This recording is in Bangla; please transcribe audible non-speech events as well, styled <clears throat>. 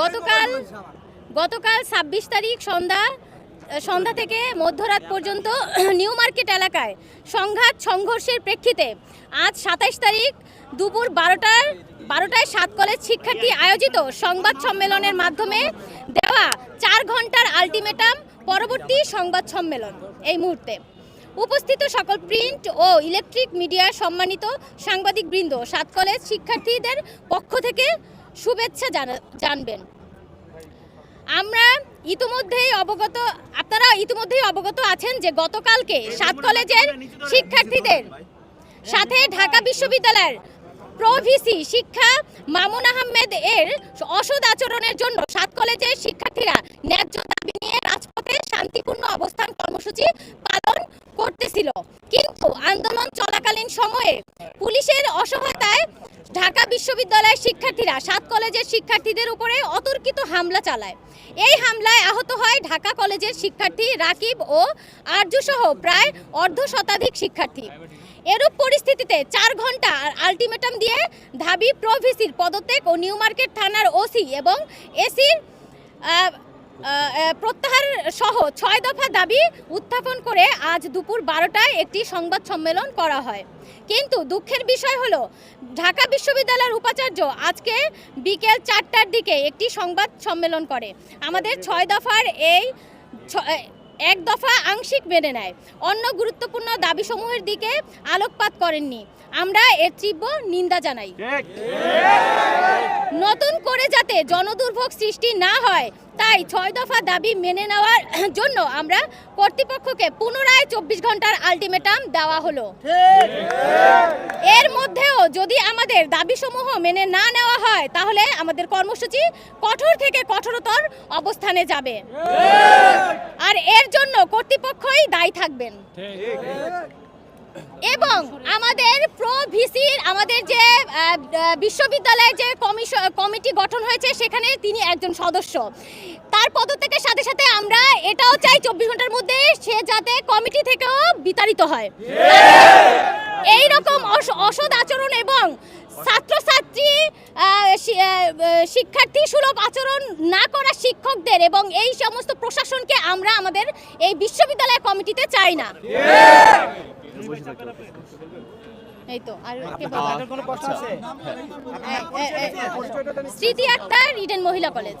গতকাল গতকাল ছাব্বিশ তারিখ সন্ধ্যা সন্ধ্যা থেকে মধ্যরাত পর্যন্ত <clears throat> নিউ মার্কেট এলাকায় সংঘাত সংঘর্ষের প্রেক্ষিতে আজ সাতাইশ তারিখ দুপুর বারোটার, বারোটায় সাত কলেজ শিক্ষার্থী আয়োজিত সংবাদ সম্মেলনের মাধ্যমে দেওয়া চার ঘণ্টার আলটিমেটাম পরবর্তী সংবাদ সম্মেলন এই মুহূর্তে। উপস্থিত সকল প্রিন্ট ও ইলেকট্রিক মিডিয়ার সম্মানিত সাংবাদিকবৃন্দ, সাত কলেজ শিক্ষার্থীদের পক্ষ থেকে শুভেচ্ছা জানা- জানবেন। আমরা ইতিমধ্যেই অবগত আপনারা ইতিমধ্যেই অবগত আছেন যে গতকালকে সাত কলেজের শিক্ষার্থীদের সাথে ঢাকা বিশ্ববিদ্যালয়ের প্রভিসি শিক্ষা মামুন আহমেদ এর অসদ আচরণের জন্য সাত কলেজের শিক্ষার্থীরা ন্যায্য দাবি নিয়ে রাজপথে শান্তিপূর্ণ অবস্থান কর্মসূচি পালন করতেছিল। কিন্তু আন্দোলন চলাকালীন সময়ে পুলিশের অসহায়তায় ঢাকা বিশ্ববিদ্যালয়ের শিক্ষার্থীরা সাত কলেজের শিক্ষার্থীদের উপরে অতর্কিত হামলা চালায়। এই হামলায় আহত হয় ঢাকা কলেজের শিক্ষার্থী রাকিব ও আরজুসহ প্রায় অর্ধ শতাধিক শিক্ষার্থী। এরূপ পরিস্থিতিতে চার ঘণ্টা আলটিমেটাম দিয়ে ধাবি প্রভিসির পদত্যাগ ও নিউ মার্কেট থানার ওসি এবং এসির প্রত্যাহার সহ ছয় দফা দাবি উত্থাপন করে আজ দুপুর বারোটায় একটি সংবাদ সম্মেলন করা হয়। কিন্তু দুঃখের বিষয় হলো, ঢাকা বিশ্ববিদ্যালয়ের উপাচার্য আজকে বিকেল চারটার দিকে একটি সংবাদ সম্মেলন করে। আমাদের ছয় দফার এই এক দফা আংশিক মেনে নেয়। অন্য গুরুত্বপূর্ণ দাবিসমূহের দিকে আলোকপাত করেননি। আমরা এর তীব্র নিন্দা জানাই। নতুন করে যাতে জনদুর্ভোগ সৃষ্টি না হয় তাই ছয় দফা দাবি মেনে নেওয়ার জন্য আমরা কর্তৃপক্ষকে পুনরায় চব্বিশ ঘণ্টার আলটিমেটাম দেওয়া হলো। যদি আমাদের দাবিসমূহ মেনে না নেওয়া হয়, তাহলে আমাদের কর্মসূচি কঠোর থেকে কঠোরতর অবস্থানে যাবে। আর এর জন্য কর্তৃপক্ষই দায়ী থাকবেন। এবং আমাদের প্রো ভিসির আমাদের যে বিশ্ববিদ্যালয়ের যে কমিশন কমিটি গঠন হয়েছে, সেখানে তিনি একজন সদস্য। তার পদত্যাগের সাথে সাথে আমরা এটাও চাই, চব্বিশ ঘণ্টার মধ্যে সে যাতে কমিটি থেকেও বিতাড়িত হয়। এই রকম অসৎ আচরণ এবং ছাত্রছাত্রী শিক্ষার্থী সুলভ আচরণ না করা শিক্ষকদের এবং এই সমস্ত প্রশাসনকে আমরা আমাদের এই বিশ্ববিদ্যালয় কমিটিতে চাই না এই তো আর স্মৃতি আক্তার ইডেন মহিলা কলেজ